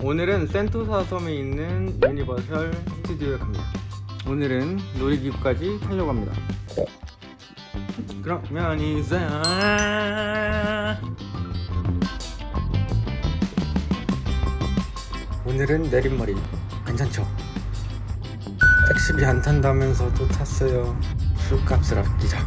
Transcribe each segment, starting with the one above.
오늘은 센토사 섬에 있는 유니버설 스튜디오에 갑니다. 오늘은 놀이기구까지 타려고 합니다. 그러면 이제 오늘은 내린머리 괜찮죠? 택시비 안 탄다면서도 탔어요. 술값을 아끼자.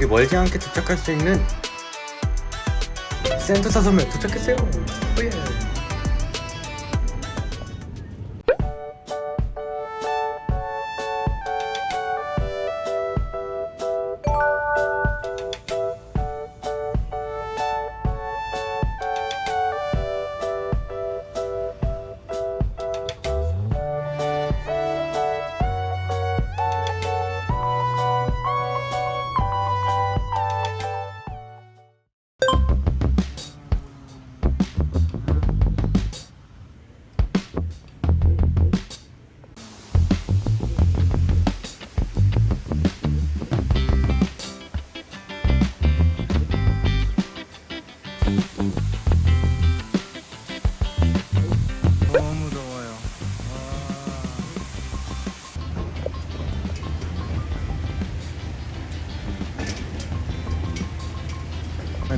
그리 멀지 않게 도착할 수 있는 센토사 섬에 도착했어요. 오예.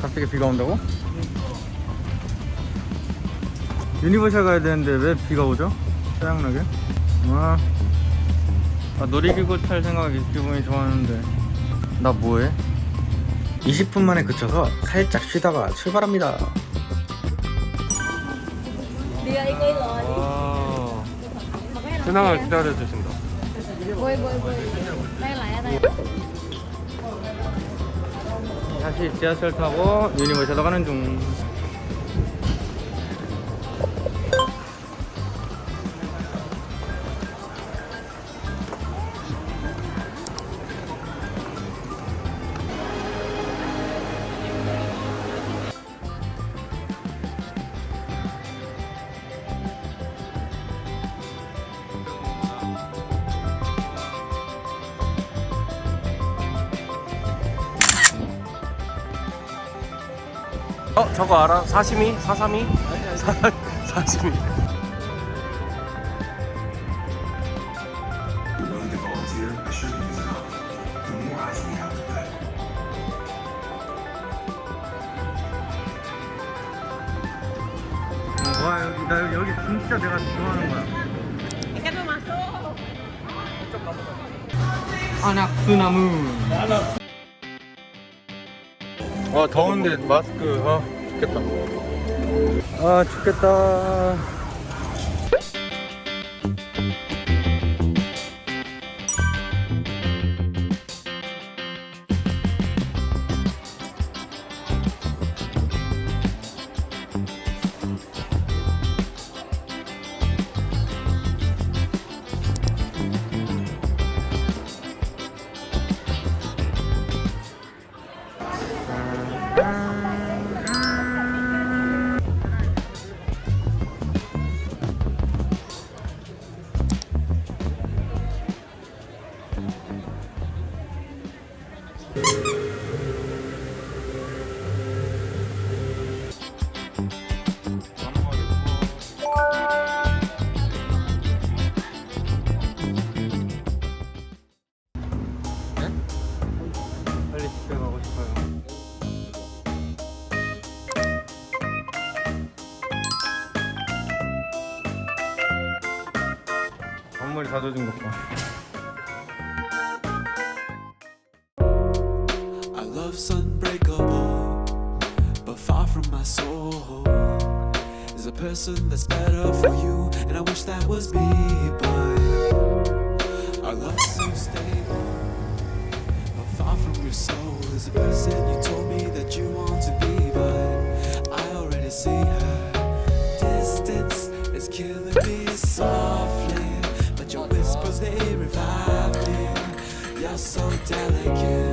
갑자기 비가 온다고? 유니버셜 가야 되는데 왜 비가 오죠? 짜증나게. 와. 아, 놀이기구 탈 생각이 기분이 좋았는데. 나 뭐해? 20분 만에 그쳐서 살짝 쉬다가 출발합니다. Dia ikut rồi. 와. 신앙을 기다려 주신다. Bơi bơi bơi. Đây lại 다시 지하철 타고 유니버셜로 가는 중. 어, 저거 알아? 사시미? 사사미? 사, 사시미. 와 여기 나 여기 진짜 내가 좋아하는 거야. 안악수나무. 아 더운데 마스크 아 죽겠다. 아 죽겠다. 앞머리 다 젖은 것 봐. Our love's unbreakable, but far from my soul. Is a person that's better for you, and I wish that was me, but our love's so stable, but far from your soul is the person you told me that you want to be, So delicate,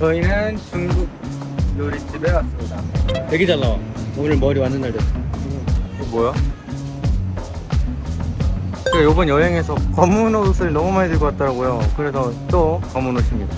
저희는 중국 요리집에 왔습니다. 되게 잘 나와. 오늘 머리 완전 날 됐어. 이거 뭐야? 제가 이번 여행에서 검은 옷을 너무 많이 들고 왔더라고요. 그래서 또 검은 옷입니다.